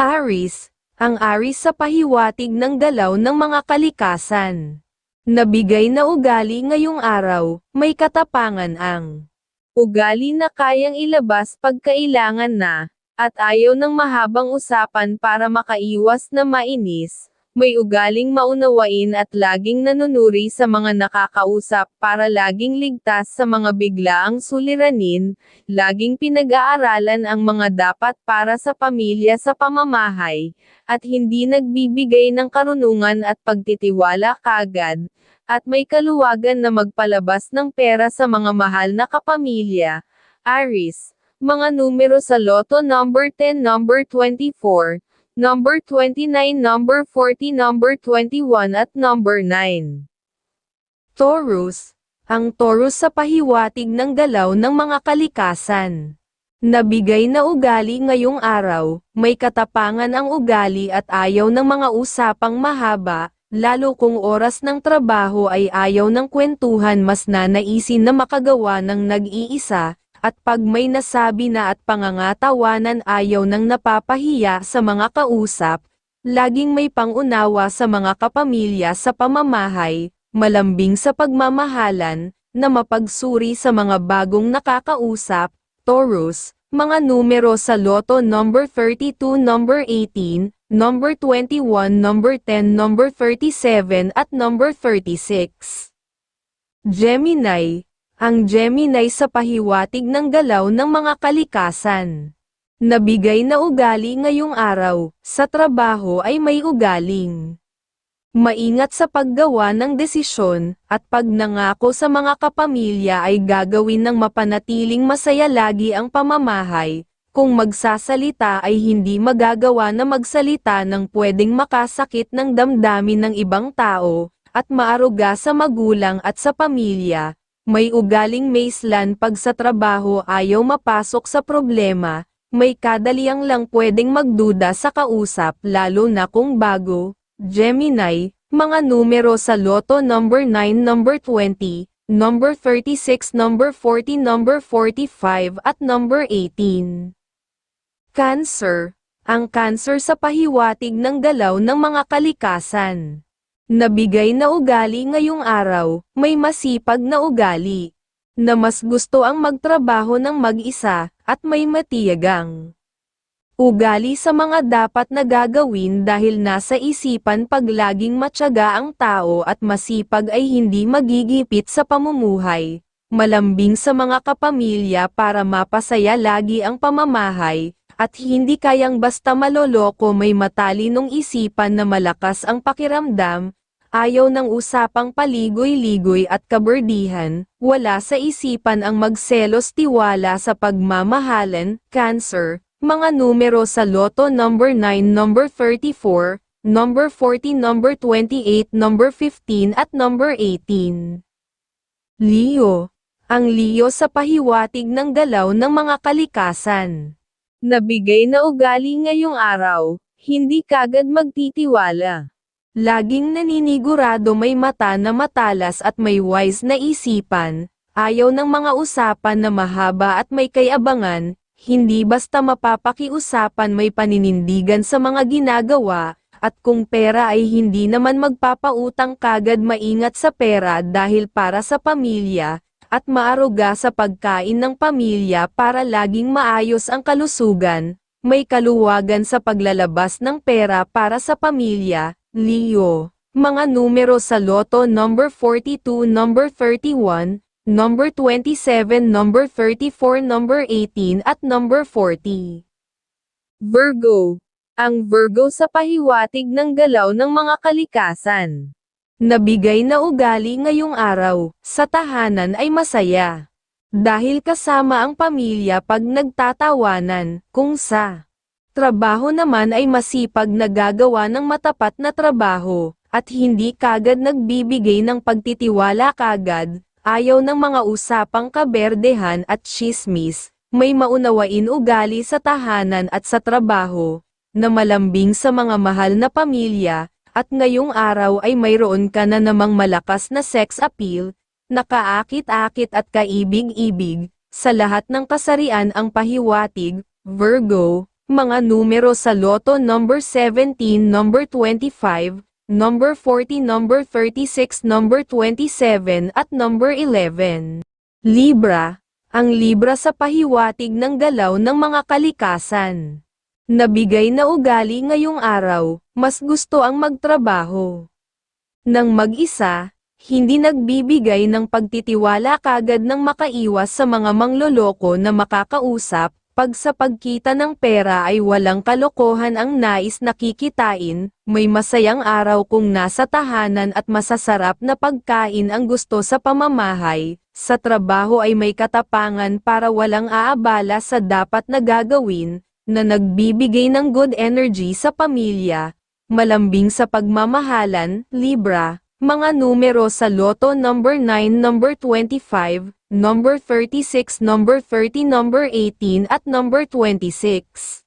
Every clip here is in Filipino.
Aris, ang Aris sa pahiwatig ng galaw ng mga kalikasan. Nabigay na ugali ngayong araw, may katapangan ang ugali na kayang ilabas pag kailangan na, at ayaw ng mahabang usapan para makaiwas na mainis, may ugaling maunawain at laging nanunuri sa mga nakakausap para laging ligtas sa mga biglaang suliranin, laging pinag-aaralan ang mga dapat para sa pamilya sa pamamahay, at hindi nagbibigay ng karunungan at pagtitiwala kagad, at may kaluwagan na magpalabas ng pera sa mga mahal na kapamilya. Aris, mga numero sa Lotto number 10 number 24, number 29 number 40 number 21 at number 9. Taurus, ang Taurus sa pahiwatig ng galaw ng mga kalikasan. Nabigay na ugali ngayong araw, may katapangan ang ugali at ayaw ng mga usapang mahaba, lalo kung oras ng trabaho ay ayaw ng kwentuhan mas nanaisin na makagawa ng nag-iisa, at pag may nasabi na at pangangatawanan ayaw ng napapahiya sa mga kausap, laging may pangunawa sa mga kapamilya sa pamamahay, malambing sa pagmamahalan, na mapagsuri sa mga bagong nakakausap, Taurus, mga numero sa Lotto number 32 number 18, number 21 number 10 number 37 at number 36. Gemini, ang Gemini sa pahiwatig ng galaw ng mga kalikasan. Nabigay na ugali ngayong araw, sa trabaho ay may ugaling. Maingat sa paggawa ng desisyon, at pag nangako sa mga kapamilya ay gagawin ng mapanatiling masaya lagi ang pamamahay, kung magsasalita ay hindi magagawa na magsalita ng pwedeng makasakit ng damdamin ng ibang tao, at maaruga sa magulang at sa pamilya, may ugaling maislan pag sa trabaho ayaw mapasok sa problema, may kadaliang lang pwedeng magduda sa kausap lalo na kung bago, Gemini, mga numero sa Lotto number 9 number 20, number 36 number 40 number 45 at number 18. Cancer, ang cancer sa pahiwatig ng galaw ng mga kalikasan. Nabigay na ugali ngayong araw, may masipag na ugali. Na mas gusto ang magtrabaho ng mag-isa, at may matiyagang. Ugali sa mga dapat na gagawin dahil nasa isipan pag laging matyaga ang tao at masipag ay hindi magigipit sa pamumuhay. Malambing sa mga kapamilya para mapasaya lagi ang pamamahay, at hindi kayang basta maloloko may matalinong isipan na malakas ang pakiramdam, ayaw ng usapang paligoy-ligoy at kaberdihan, wala sa isipan ang magselos tiwala sa pagmamahalan, cancer, mga numero sa Lotto number 9 number 34, number 40 number 28 number 15 at number 18. Leo, ang Leo sa pahiwatig ng galaw ng mga kalikasan. Nabigay na ugali ngayong araw, hindi kagad magtitiwala. Laging naninigurado may mata na matalas at may wise na isipan, ayaw ng mga usapan na mahaba at may kayabangan, hindi basta mapapakiusapan may paninindigan sa mga ginagawa, at kung pera ay hindi naman magpapautang kagad maingat sa pera dahil para sa pamilya, at maaruga sa pagkain ng pamilya para laging maayos ang kalusugan, may kaluwagan sa paglalabas ng pera para sa pamilya, Leo. Mga numero sa Lotto number 42 number 31, number 27, number 34, number 18 at number 40. Virgo. Ang Virgo sa pahiwatig ng galaw ng mga kalikasan. Nabigay na ugali ngayong araw, sa tahanan ay masaya. Dahil kasama ang pamilya pag nagtatawanan, kung sa trabaho naman ay masipag nagagawa ng matapat na trabaho, at hindi kagad nagbibigay ng pagtitiwala kagad, Ayaw ng mga usapang kaberdehan at chismis, may maunawain ugali sa tahanan at sa trabaho, na malambing sa mga mahal na pamilya, at ngayong araw ay mayroon ka na namang malakas na sex appeal, nakaakit-akit at kaibig-ibig, sa lahat ng kasarian ang pahiwatig, Virgo, Mga numero sa loto number 17, number 25, number 40, number 36, number 27 at number 11. Libra, ang Libra sa pahiwatig ng galaw ng mga kalikasan. Nabigay na ugali ngayong araw, mas gusto ang magtrabaho. Nang mag-isa, hindi nagbibigay ng pagtitiwala kagad ng makaiwas sa mga mangloloko na makakausap, pag sa pagkita ng pera ay walang kalokohan ang nais na kikitain, may masayang araw kung nasa tahanan at masasarap na pagkain ang gusto sa pamamahay, sa trabaho ay may katapangan para walang aabala sa dapat na gagawin, na nagbibigay ng good energy sa pamilya, malambing sa pagmamahalan, Libra, mga numero sa loto number 9, number 25, number 36, number 30, number 18 at number 26.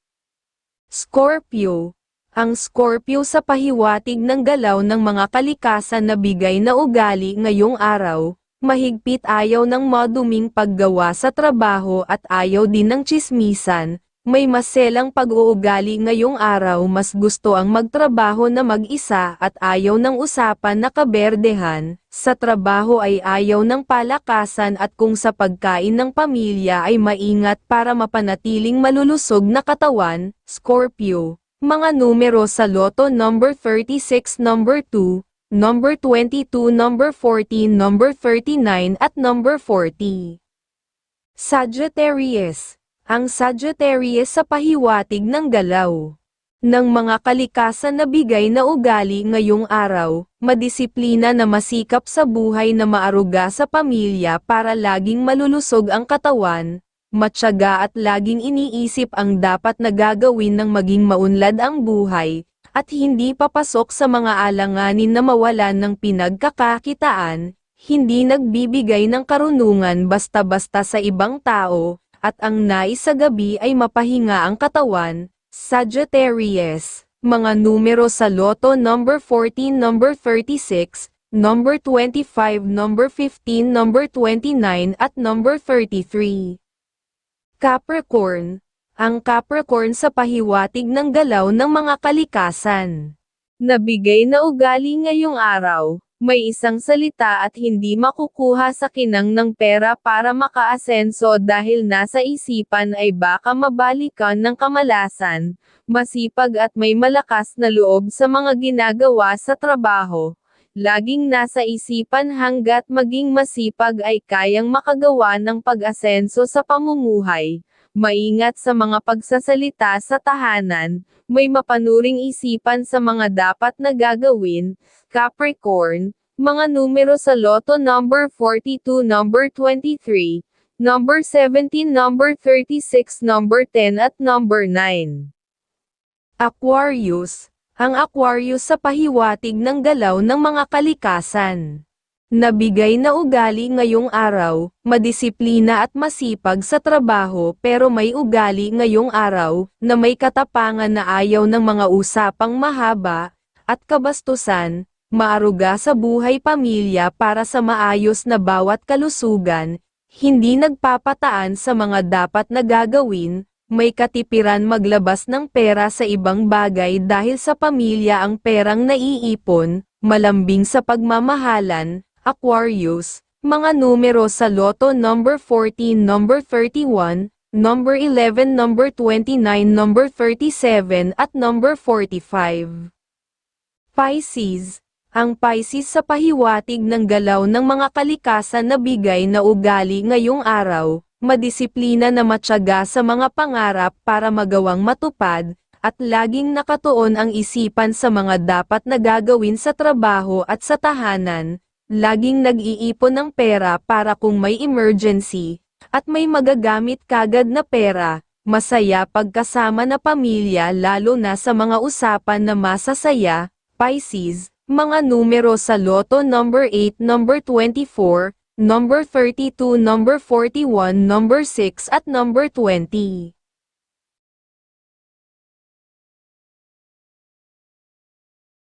Scorpio, ang Scorpio sa pahiwatig ng galaw ng mga kalikasan na bigay na ugali ngayong araw, mahigpit ayaw ng maduming paggawa sa trabaho at ayaw din ng chismisan, may maselang pag-uugali ngayong araw mas gusto ang magtrabaho na mag-isa at ayaw ng usapan na kaberdehan, sa trabaho ay ayaw ng palakasan at kung sa pagkain ng pamilya ay maingat para mapanatiling malulusog na katawan, Scorpio. Mga numero sa loto number 36, number 2, number 22, number 14, number 39 at number 40. Sagittarius ang Sagittarius sa pahiwatig ng galaw. Ng mga kalikasan na bigay na ugali ngayong araw, madisiplina na masikap sa buhay na maaruga sa pamilya para laging malulusog ang katawan, matyaga at laging iniisip ang dapat na gagawin ng maging maunlad ang buhay, at hindi papasok sa mga alanganin na mawalan ng pinagkakakitaan, hindi nagbibigay ng karunungan basta-basta sa ibang tao, at ang nais sa gabi ay mapahinga ang katawan, Sagittarius, mga numero sa loto number 14, number 36, number 25, number 15, number 29 at number 33. Capricorn, ang Capricorn sa pahiwatig ng galaw ng mga kalikasan. Nabigay na ugali ngayong araw, may isang salita at hindi makukuha sa kinang ng pera para makaasenso dahil nasa isipan ay baka mabalikan ng kamalasan, masipag at may malakas na loob sa mga ginagawa sa trabaho. Laging nasa isipan hanggat maging masipag ay kayang makagawa ng pag-asenso sa pamumuhay. Maingat sa mga pagsasalita sa tahanan, may mapanuring isipan sa mga dapat na gagawin, Capricorn, mga numero sa loto number 42, number 23, number 17, number 36, number 10 at number 9. Aquarius, ang Aquarius sa pahiwatig ng galaw ng mga kalikasan. Nabigay na ugali ngayong araw, madisiplina at masipag sa trabaho pero may ugali ngayong araw, na may katapangan na ayaw ng mga usapang mahaba, at kabastusan, maaruga sa buhay pamilya para sa maayos na bawat kalusugan, hindi nagpapataan sa mga dapat na gagawin, may katipiran maglabas ng pera sa ibang bagay dahil sa pamilya ang perang naiipon, malambing sa pagmamahalan, Aquarius, mga numero sa loto number 14, number 31, number 11, number 29, number 37 at number 45. Pisces, ang Pisces sa pahiwatig ng galaw ng mga kalikasan na bigay na ugali ngayong araw, madisiplina na matyaga sa mga pangarap para magawang matupad, at laging nakatuon ang isipan sa mga dapat na gagawin sa trabaho at sa tahanan, laging nag-iipon ng pera para kung may emergency, at may magagamit kagad na pera, masaya pagkasama na pamilya lalo na sa mga usapan na masasaya, Pisces, mga numero sa loto number 8, number 24, number 32, number 41, number 6 at number 20.